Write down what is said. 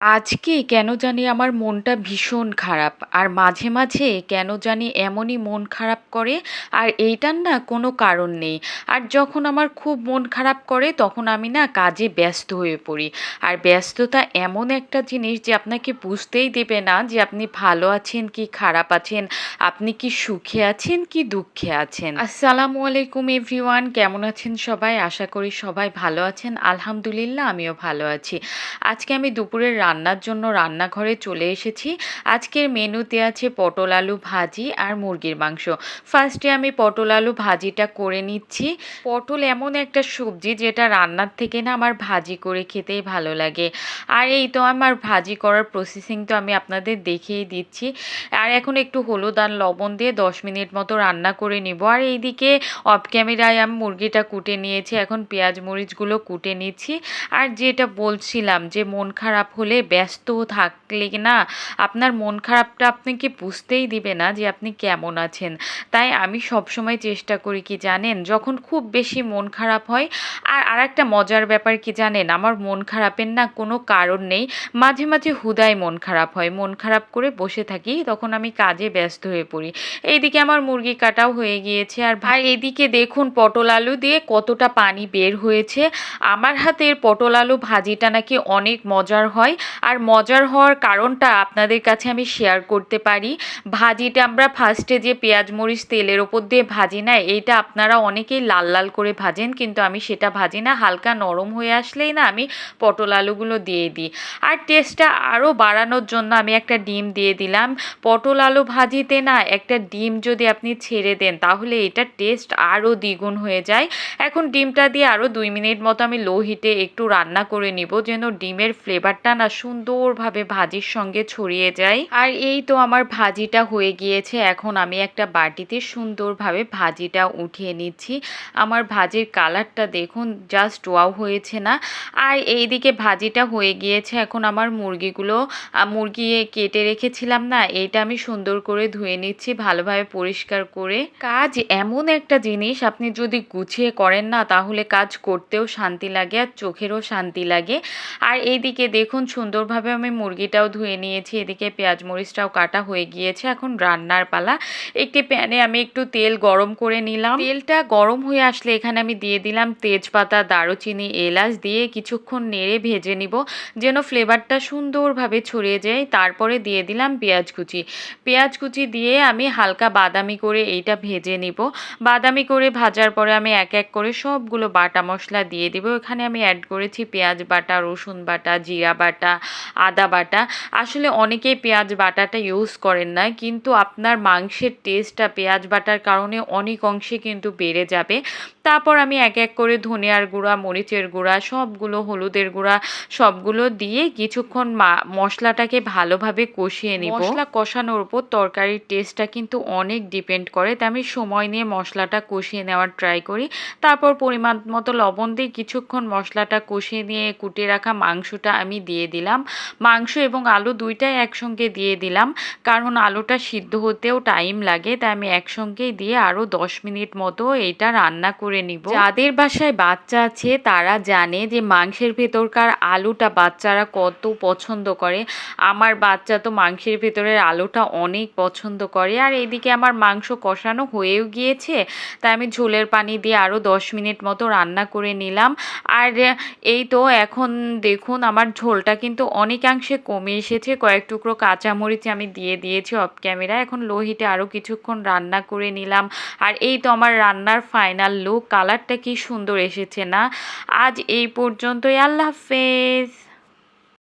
আজকে কেন জানি আমার মনটা ভীষণ খারাপ। আর মাঝে, মাঝে কেন জানি এমনই মন খারাপ করে আর এইটার না কোনো কারণ নেই। আর যখন আমার খুব মন খারাপ করে তখন আমি না কাজে ব্যস্ত হয়ে পড়ি। আর ব্যস্ততা এমন একটা জিনিস যে আপনাকে বুঝতেই দেবে না যে আপনি ভালো আছেন কি খারাপ আছেন, আপনি কি সুখে আছেন কি দুঃখে আছেন। আসসালামু আলাইকুম এভরিওয়ান কেমন আছেন সবাই? আশা করি সবাই ভালো আছেন। আলহামদুলিল্লাহ আমিও ভালো আছি। আজকে আমি দুপুরের রান্নার জন্য রান্নাঘরে চলে এসেছি। আজকের মেনুতে আছে পটল আলু ভাজি আর মুরগির মাংস। ফার্স্টে আমি পটল আলু ভাজিটা করে নিচ্ছি। পটল এমন একটা সবজি যেটা রান্নার থেকে না আমার ভাজি করে খেতেই ভালো লাগে। আর এই তো আমার ভাজি করার প্রসেসিং তো আমি আপনাদের দেখিয়ে দিচ্ছি। আর এখন একটু হলুদ আর লবণ দিয়ে দশ মিনিট মতো রান্না করে নিব। আর এইদিকে অফ ক্যামেরায় আমি মুরগিটা কুটে নিয়েছি। এখন পেঁয়াজ মরিচগুলো কুটে নিচ্ছি। আর যেটা বলছিলাম যে মন খারাপ হলে হলে ব্যস্ত থাকলে না আপনার মন খারাপটা আপনাকে বুঝতেই দিবে না যে আপনি কেমন আছেন। তাই আমি সবসময় চেষ্টা করি কি জানেন, যখন খুব বেশি মন খারাপ হয়, আর আর একটা মজার ব্যাপার কি জানেন, আমার মন খারাপের না কোনো কারণ নেই। মাঝে মাঝে হুদায় মন খারাপ হয়, মন খারাপ করে বসে থাকি, তখন আমি কাজে ব্যস্ত হয়ে পড়ি। এইদিকে আমার মুরগি কাটাও হয়ে গিয়েছে, আর ভাই এদিকে দেখুন পটল আলু দিয়ে কতটা পানি বের হয়েছে। আমার হাতের পটল আলু ভাজিটা নাকি অনেক মজার হয় আর মজার হওয়ার কারণটা আপনাদের কাছে আমি শেয়ার করতে পারি। ভাজিটা আমরা ফার্স্টে যে পেঁয়াজ, মরিচ, তেলের ওপর দিয়ে ভাজি না, এইটা আপনারা অনেকেই লাল লাল করে ভাজেন, কিন্তু আমি সেটা ভাজি না, হালকা নরম হয়ে আসলেই না আমি পটল আলুগুলো দিয়ে দিই। আর টেস্টটা আরও বাড়ানোর জন্য আমি একটা ডিম দিয়ে দিলাম। পটল আলু ভাজিতে না একটা ডিম যদি আপনি ছেড়ে দেন, তাহলে এটা টেস্ট আরও দ্বিগুণ হয়ে যায়। এখন ডিমটা দিয়ে আরও দুই মিনিট মতো আমি লো হিটে একটু রান্না করে নিব, যেন ডিমের ফ্লেভারটা না সুন্দরভাবে ভাজির সঙ্গে ছড়িয়ে যায়। আর এই তো আমার ভাজিটা হয়ে গিয়েছে, এখন আমি একটা বাটিতে সুন্দরভাবে ভাজিটা উঠিয়ে নিচ্ছি। আমার ভাজির কালারটা দেখুন জাস্ট ওয়াও হয়েছে না। আর এই দিকে ভাজিটা হয়ে গিয়েছে, এখন আমার মুরগিগুলো মুরগি কেটে রেখেছিলাম না, এইটা আমি সুন্দর করে ধুয়ে নিচ্ছি ভালোভাবে পরিষ্কার করে। কাজ এমন একটা জিনিস, আপনি যদি গুছিয়ে করেন না, তাহলে কাজ করতেও শান্তি লাগে আর চোখেরও শান্তি লাগে। আর এইদিকে দেখুন সুন্দরভাবে আমি মুরগিটাও ধুয়ে নিয়েছি, এদিকে পেঁয়াজ মরিচটাও কাটা হয়ে গিয়েছে। এখন রান্নার পালা। একটি প্যানে আমি একটু তেল গরম করে নিলাম। তেলটা গরম হয়ে আসলে এখানে আমি দিয়ে দিলাম তেজপাতা, দারুচিনি, এলাচ দিয়ে কিছুক্ষণ নেড়ে ভেজে নিব, যেন ফ্লেভারটা সুন্দরভাবে ছড়িয়ে যায়। তারপরে দিয়ে দিলাম পেঁয়াজ কুচি। পেঁয়াজ কুচি দিয়ে আমি হালকা বাদামি করে এইটা ভেজে নিব। বাদামি করে ভাজার পরে আমি এক এক করে সবগুলো বাটা মশলা দিয়ে দিব। এখানে আমি অ্যাড করেছি পেঁয়াজ বাটা, রসুন বাটা, জিরা বাটা আদা বাটা। আসলে অনেকেই পেঁয়াজ বাটাটা ইউজ করেন না, কিন্তু আপনার মাংসের টেস্টটা পেঁয়াজ বাটার কারণে অনেক অংশে কিন্তু বেড়ে যাবে। তারপর আমি এক এক করে ধনিয়ার গুঁড়া, মরিচের গুঁড়া, সবগুলো হলুদের গুঁড়া, সবগুলো দিয়ে কিছুক্ষণ মশলাটাকে ভালোভাবে কষিয়ে নিই মশলা কষানোর উপর তরকারির টেস্টটা কিন্তু অনেক ডিপেন্ড করে, তাই আমি সময় নিয়ে মশলাটা কষিয়ে নেওয়ার ট্রাই করি। তারপর পরিমাণ মতো লবণ দিয়ে কিছুক্ষণ মশলাটা কষিয়ে নিয়ে কুটিয়ে রাখা মাংসটা আমি দিয়ে দিলাম। মাংস এবং আলু দুইটাই একসঙ্গে দিয়ে দিলাম। কারণ আলুটা সিদ্ধ হতেও টাইম লাগে, তাই আমি একসঙ্গেই দিয়ে আরও দশ মিনিট মতো এটা রান্না করে নিব। যাদের বাসায় বাচ্চা আছে, তারা জানে যে মাংসের ভেতরকার আলুটা বাচ্চারা কত পছন্দ করে। আমার বাচ্চা তো মাংসের ভেতরের আলুটা অনেক পছন্দ করে। আর এদিকে আমার মাংস কষানো হয়েও গিয়েছে, তাই আমি ঝোলের পানি দিয়ে আরও দশ মিনিট মতো রান্না করে নিলাম। আর এই তো এখন দেখুন, আমার ঝোলটা কিন্তু অনেকাংশে কমে এসেছে। কয়েক টুকরো কাঁচামরিচ আমি দিয়ে দিয়েছি অফ ক্যামেরা এখন লো হিটে আরও কিছুক্ষণ রান্না করে নিলাম। আর এই তো আমার রান্নার ফাইনাল লুক কালারটা কি সুন্দর এসেছে না? আজ এই পর্যন্তই। আল্লাহ হাফেজ।